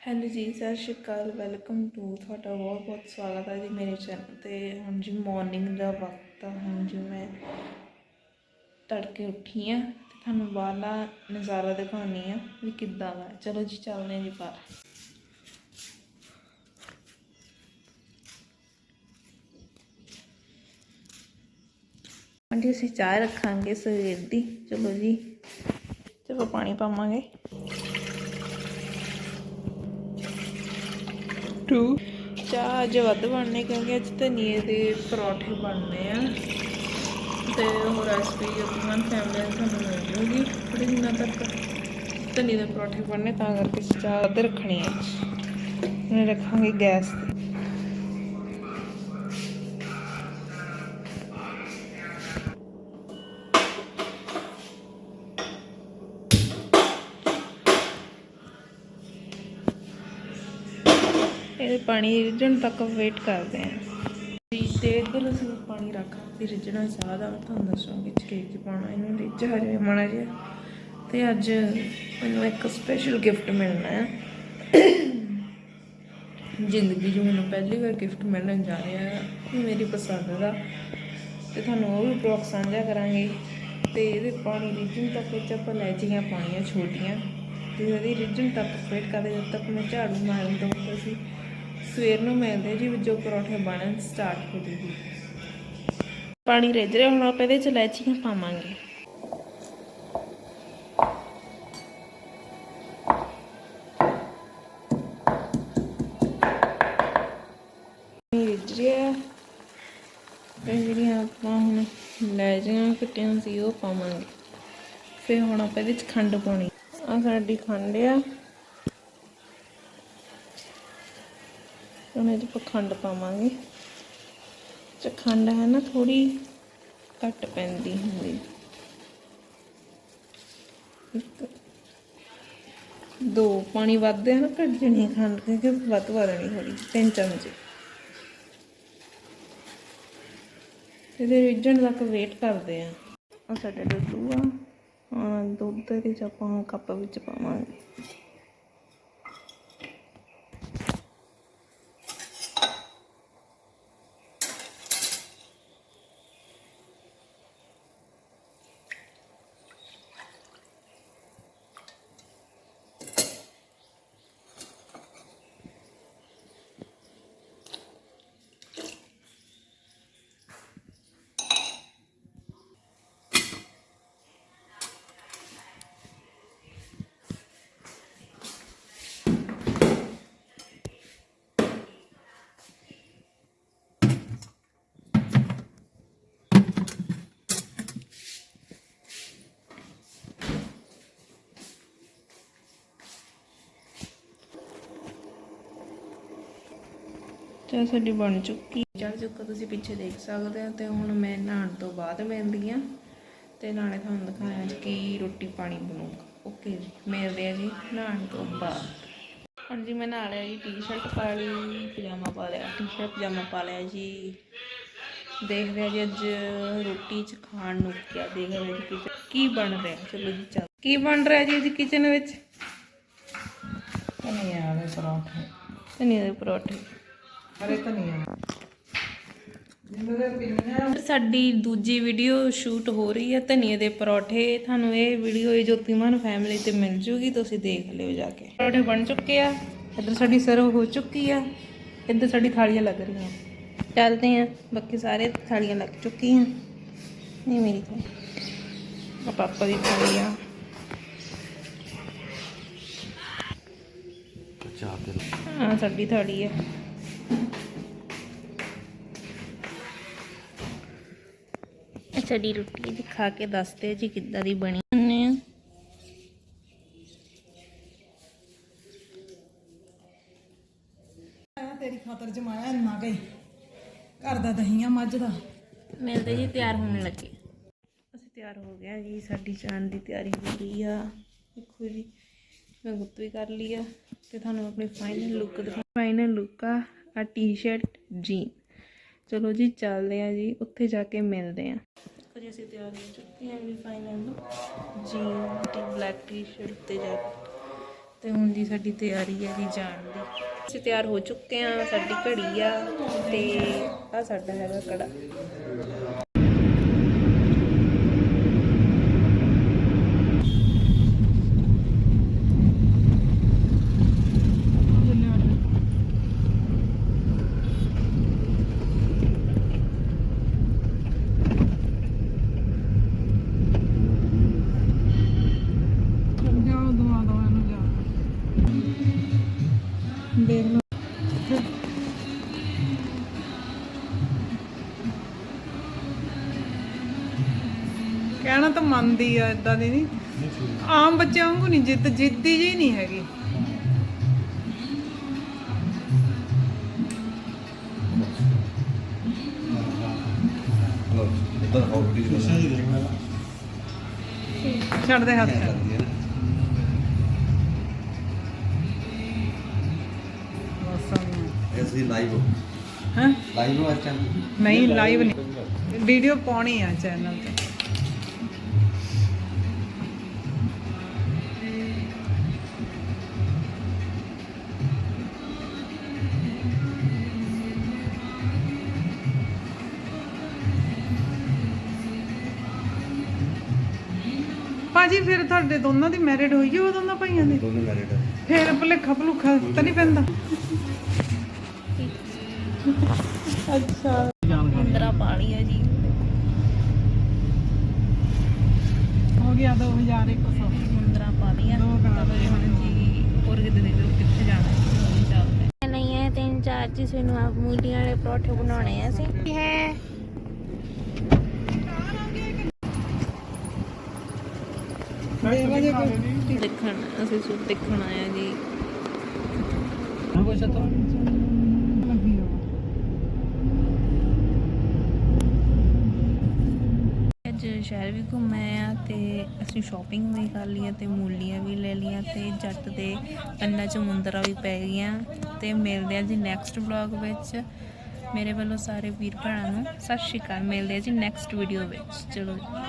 Hello ਜੀ, ਸਤਿ ਸ਼੍ਰੀ ਅਕਾਲ welcome to ਤੁਹਾਡਾ ਬਹੁਤ ਬਹੁਤ ਸਵਾਗਤ ਹੈ ਜੀ ਮੇਰੇ ਚੈਨਲ ਤੇ। ਹੁਣ ਜੀ ਮਾਰਨਿੰਗ ਦਾ ਵਕਤ ਆ। ਹੁਣ ਜੀ ਮੈਂ ਤੜਕੇ ਉੱਠੀ ਆ ਤੇ ਤੁਹਾਨੂੰ ਬਾਹਰਲਾ ਨਜ਼ਾਰਾ ਦਿਖਾਉਣੀ ਆ ਵੀ ਕਿੱਦਾਂ ਦਾ। ਚਲੋ ਜੀ, ਚੱਲਦੇ ਹਾਂ ਜੀ ਬਾਹਰ। ਹਾਂਜੀ, ਅਸੀਂ ਚਾਹ ਰੱਖਾਂਗੇ ਸਵੇਰ ਦੀ। ਚਲੋ ਜੀ, ਚਲੋ ਪਾਣੀ ਪਾਵਾਂਗੇ। ਟੂ। ਚਾਹ ਅੱਜ ਵੱਧ ਬਣਨੇ ਕਿਉਂਕਿ ਅੱਜ ਧਨੀਏ ਦੇ ਪਰੌਂਠੇ ਬਣਨੇ ਆ। ਤੇ ਉਹ ਰੈਸਪੀ ਆਪਣੀ ਫੈਮਿਲੀ ਨੂੰ ਤੁਹਾਨੂੰ ਮਿਲ ਜੂਗੀ ਥੋੜੇ ਦਿਨਾਂ ਤੱਕ। ਧਨੀਏ ਦੇ ਪਰੌਂਠੇ ਬਣਨੇ, ਤਾਂ ਕਰਕੇ ਅਸੀਂ ਚਾਹ ਅੱਧ ਰੱਖਣੀ ਹੈ ਇਹਨੇ ਰੱਖਾਂਗੇ ਗੈਸ ਤੇ। ਇਹਦੇ ਪਾਣੀ ਰਿੱਝਣ ਤੱਕ ਵੇਟ ਕਰਦੇ ਆਂ। ਵੀ ਤੇ ਇੱਧਰ ਅਸੀਂ ਪਾਣੀ ਰੱਖ ਕੇ ਰਿੱਝਣਾ ਚਾਹ ਤੁਹਾਨੂੰ ਦੱਸਾਂਗੀ ਚ ਕੀ ਕੀ ਪਾਉਣਾ ਇਹਨੂੰ ਰਿੱਝ ਹਜੇ ਮਾੜਾ ਜਿਹਾ। ਤੇ ਅੱਜ ਮੈਨੂੰ ਇੱਕ ਸਪੈਸ਼ਲ ਗਿਫਟ ਮਿਲਣਾ ਹੈ। ਜ਼ਿੰਦਗੀ 'ਚ ਮੈਨੂੰ ਪਹਿਲੀ ਵਾਰ ਗਿਫਟ ਮਿਲਣ ਜਾ ਰਿਹਾ ਹੈ। ਮੇਰੀ ਪਸੰਦ ਦਾ। ਤੇ ਤੁਹਾਨੂੰ ਉਹ ਵੀ ਬਲੌਗ ਸਾਂਝਾ ਕਰਾਂਗੇ। ਤੇ ਇਹਦੇ ਪਾਣੀ ਰਿੱਝਣ ਤੱਕ ਵਿੱਚ ਆਪਾਂ ਲੈਚੀਆਂ ਪਾਉਣੀਆਂ ਛੋਟੀਆਂ। ਤੇ ਇਹਦੀ ਰਿੱਝਣ ਤੱਕ ਵੇਟ ਕਰਦੇ ਜਦ ਤੱਕ ਮੈਂ ਝਾੜੂ ਮਾਰਨ ਤੋਂ ਅਸੀਂ ਸਵੇਰ ਨੂੰ ਮਿਲਦੇ ਜੀ, ਜੋ ਪਰੌਠੇ ਬਣਨ ਸਟਾਰਟ ਹੋ ਜੂਗੀ ਪਾਣੀ ਰਿੱਝ ਰਿਹਾ, ਹੁਣ ਆਪਾਂ ਇਹਦੇ ਚ ਲੈਚੀਆਂ ਪਾਵਾਂਗੇ। ਰਿੱਝ ਰਿਹਾ। ਤੇ ਜਿਹੜੀਆਂ ਆਪਾਂ ਹੁਣ ਲੈਚੀਆਂ ਕੱਟੀਆਂ ਸੀ, ਉਹ ਪਾਵਾਂਗੇ। ਫਿਰ ਹੁਣ ਆਪਾਂ ਇਹਦੇ ਚ ਖੰਡ ਪਾਉਣੀ। ਆ ਸਾਡੀ ਖੰਡ ਆ। ਹੁਣ ਇਹਦੇ ਪਰ ਖੰਡ ਪਾਵਾਂਗੇ। ਤੇ ਖੰਡ ਹੈ ਨਾ ਥੋੜੀ ਘੱਟ ਪੈਂਦੀ ਹੁੰਦੀ। ਇੱਕ, ਦੋ, ਪਾਣੀ ਵੱਧ ਹੈ ਨਾ ਘੱਟ ਜਣੀ ਖੰਡ, ਕਿਉਂਕਿ ਵੱਧ ਵਧਣੀ ਥੋੜੀ ਤਿੰਨ ਚਮਚੇ। ਇਹਦੇ ਰਿੱਝਣ ਤੱਕ ਵੇਟ ਕਰਦੇ ਆ। ਆ ਸਾਡਾ ਦੁੱਧ ਆ। ਦੁੱਧ ਦੇ ਚ ਆਪਾਂ ਕੱਪ ਵਿੱਚ ਪਾਵਾਂਗੇ। ਚਾਹ ਸਾਡੀ ਬਣ ਚੁੱਕੀ ਚੜ ਚੁੱਕਾ ਤੁਸੀਂ ਪਿੱਛੇ ਦੇਖ ਸਕਦੇ ਹੋ ਤੇ ਹੁਣ ਮੈਂ ਨਹਾਉਣ ਤੋਂ ਬਾਅਦ ਮਿਲਦੀ ਆ ਤੇ ਨਾਲੇ ਤੁਹਾਨੂੰ ਦਿਖਾਇਆ ਜੀ ਕਿ ਰੋਟੀ ਪਾਣੀ ਬਣੂਗਾ। ਓਕੇ ਜੀ ਮਿਲਦੇ ਆ ਜੀ ਨਹਾਉਣ ਤੋਂ ਬਾਅਦ। ਹਾਂਜੀ ਮੈਂ ਨਹਾ ਲਿਆ ਜੀ ਟੀ-ਸ਼ਰਟ ਪਾ ਲਈ ਪਜਾਮਾ ਪਾ ਲਿਆ ਟੀ-ਸ਼ਰਟ ਪਜਾਮਾ ਪਾ ਲਿਆ ਜੀ। ਦੇਖਦੇ ਆ ਜੀ ਅੱਜ ਰੋਟੀ ਚ ਖਾਣ ਨੂੰ ਕਿਆ ਦੇਖ ਰਹੇ ਜੀ ਕੀ ਬਣ ਰਿਹਾ? ਚਲੋ ਜੀ ਚੱਲ। ਕੀ ਬਣ ਰਿਹਾ ਜੀ ਅੱਜ ਕਿਚਨ ਵਿੱਚ? ਧਨੀਆ ਵਾਲੇ ਪਰੌਂਠੇ। ਧਨੀਆ ਦੇ ਪਰੌਠੇ। ਹਰੇ ਧਨੀਆ ਜਿੰਨੇ ਦੇ ਪਿੰਨੀਆਂ ਸਾਡੀ ਦੂਜੀ ਵੀਡੀਓ ਸ਼ੂਟ ਹੋ ਰਹੀ ਹੈ ਧਨੀਏ ਦੇ ਪਰੌਠੇ। ਤੁਹਾਨੂੰ ਇਹ ਵੀਡੀਓ ਇਹ ਜੋਤੀਮਨ ਫੈਮਿਲੀ ਤੇ ਮਿਲ ਜੂਗੀ ਤੁਸੀਂ ਦੇਖ ਲਿਓ ਜਾ ਕੇ। ਪਰੌਠੇ ਬਣ ਚੁੱਕੇ ਆ ਇੱਧਰ ਸਾਡੀ ਸਰਵ ਹੋ ਚੁੱਕੀ ਆ ਇੱਧਰ ਸਾਡੀ ਥਾਲੀਆਂ ਲੱਗ ਰਹੀਆਂ। ਚੱਲਦੇ ਆ ਬਾਕੀ ਸਾਰੇ ਥਾਲੀਆਂ ਲੱਗ ਚੁੱਕੀਆਂ। ਨਹੀਂ ਮੇਰੀ ਆ ਪਾਪਾ ਦੀ ਥਾਲੀ ਆ। ਚਾਹ ਤੇ ਆ ਸਾਡੀ ਥਾਲੀ ਆ। ਸਾਡੀ ਰੋਟੀ ਦੀ ਖਾ ਕੇ ਦੱਸਦੇ ਜੀ ਕਿੱਦਾਂ ਦੀ ਬਣੀ। ਹੁੰਨੇ ਆ। ਤੇਰੀ ਖਾਤਰ ਜਮਾਇਆ ਇੰਨਾ ਗਈ। ਘਰ ਦਾ ਦਹੀਂ ਆ ਮੱਝ ਦਾ। ਮਿਲਦੇ ਜੀ ਤਿਆਰ ਹੋਣ ਲੱਗੇ। ਅਸੀਂ ਤਿਆਰ ਹੋ ਗਏ ਆ ਜੀ ਸਾਡੀ ਚਾਣ ਦੀ ਤਿਆਰੀ ਹੋ ਰਹੀ ਆ। ਦੇਖੋ ਜੀ ਮੈਂ ਗੁੱਤ ਵੀ ਕਰ ਲਈ ਆ ਤੇ ਤੁਹਾਨੂੰ ਆਪਣੀ ਫਾਈਨਲ ਲੁੱਕ ਦਿਖਾ ਫਾਈਨਲ ਲੁੱਕ ਆ। ਆ ਟੀ-ਸ਼ਰਟ, ਜੀਨ। ਚਲੋ ਜੀ, ਚੱਲਦੇ ਆ ਜੀ, ਉੱਥੇ ਜਾ ਕੇ ਮਿਲਦੇ ਆ। ਜੀ, ਅਸੀਂ ਤਿਆਰ ਹੋ ਚੁੱਕੇ ਹਾਂ ਵੀ ਫਾਈਨਲ ਲੁੱਕ ਜੀਨ ਤੇ ਬਲੈਕ ਟੀ-ਸ਼ਰਟ ਤੇ ਜੈਕਟ ਤੇ ਹੁਣ ਜੀ, ਸਾਡੀ ਤਿਆਰੀ ਹੈ ਜੀ ਜਾਣ ਦੀ। ਅਸੀਂ ਤਿਆਰ ਹੋ ਚੁੱਕੇ ਹਾਂ, ਸਾਡੀ ਘੜੀ ਆ ਤੇ ਆ ਸਾਡਾ ਹੈਗਾ ਕੜਾ। ਮੰਨਦੀ ਆ ਇਦਾਂ ਦੀ ਨਹੀਂ। ਆਮ ਬੱਚਿਆਂ ਵਾਂਗੂ ਨਹੀਂ ਜਿੱਦ ਜਿੱਦੀ ਜੀ ਨਹੀਂ ਹੈਗੀ। ਇਦਾਂ ਆਲਰੇਡੀ ਛੱਡ ਦੇ ਹੱਥ। ਐਸੀ ਲਾਈਵ ਹਾਂ। ਲਾਈਵ ਨਹੀਂ ਲਾਈਵ ਨਹੀਂ। ਵੀਡੀਓ ਪਾਉਣੀ ਆ ਚੈਨਲ ਤੇ। ਭਾਜੀ ਫਿਰ ਤੁਹਾਡੇ ਦੋਨਾਂ ਦੀ ਮੈਰਿਡ ਹੋਈ ਹੈ ਉਹ ਦੋਨਾਂ ਭਾਈਆਂ ਦੀ? ਦੋਨੇ ਮੈਰਿਡ ਫਿਰ ਭੁਲੇਖਾ ਭਲੂਖਾ ਤਾਂ ਨਹੀਂ ਪੈਂਦਾ। ਅੱਛਾ। ਮੁੰਦਰਾ ਪਾ ਲਈ ਹੈ ਜੀ। ਹੋ ਗਿਆ 2100 ਮੁੰਦਰਾ ਪਾ ਲਈਆਂ ਦੋ ਕਰਾ ਚਲੋ ਜੀ ਹੁਣ ਜੀ ਹੋਰ ਕਿਤੇ ਦੇਖੋ ਕਿੱਥੇ ਜਾਣਾ ਹੈ ਹੁਣ ਚੱਲਦੇ। ਹਾਂ। ਨਹੀਂ ਹੈ ਤਿੰਨ ਚਾਰ ਜੀ ਸਾਨੂੰ ਆਪ ਮੂਲੀਆਂ ਵਾਲੇ ਪਰੌਠੇ ਬਣਾਉਣੇ ਆ ਅਸੀਂ। ਹੈ ਦੇਖਣ, ਅਸੀਂ ਸੂਟ ਦੇਖਣ ਆਏ ਆ ਜੀ। ਲੱਗੀ ਹੋ ਅੱਜ ਸ਼ਹਿਰ ਵੀ ਘੁੰਮੇ ਆ ਤੇ ਅਸੀਂ ਸ਼ਾਪਿੰਗ ਵੀ ਕਰ ਲਈ ਤੇ ਮੂਲੀਆਂ ਵੀ ਲੈ ਲਈਆਂ ਤੇ ਜੱਟ ਦੇ ਕੰਨਾਂ 'ਚ ਮੁੰਦਰਾ ਵੀ ਪੈ ਗਈਆਂ ਤੇ ਮਿਲਦੇ ਆ ਜੀ ਨੈਕਸਟ ਵਲੌਗ ਵਿੱਚ। ਮੇਰੇ ਵੱਲੋਂ ਸਾਰੇ ਵੀਰ ਭੈਣਾਂ ਨੂੰ ਸਤਿ ਸ਼੍ਰੀ ਅਕਾਲ। ਮਿਲਦੇ ਆ ਜੀ ਨੈਕਸਟ ਵੀਡੀਓ ਵਿੱਚ। ਚਲੋ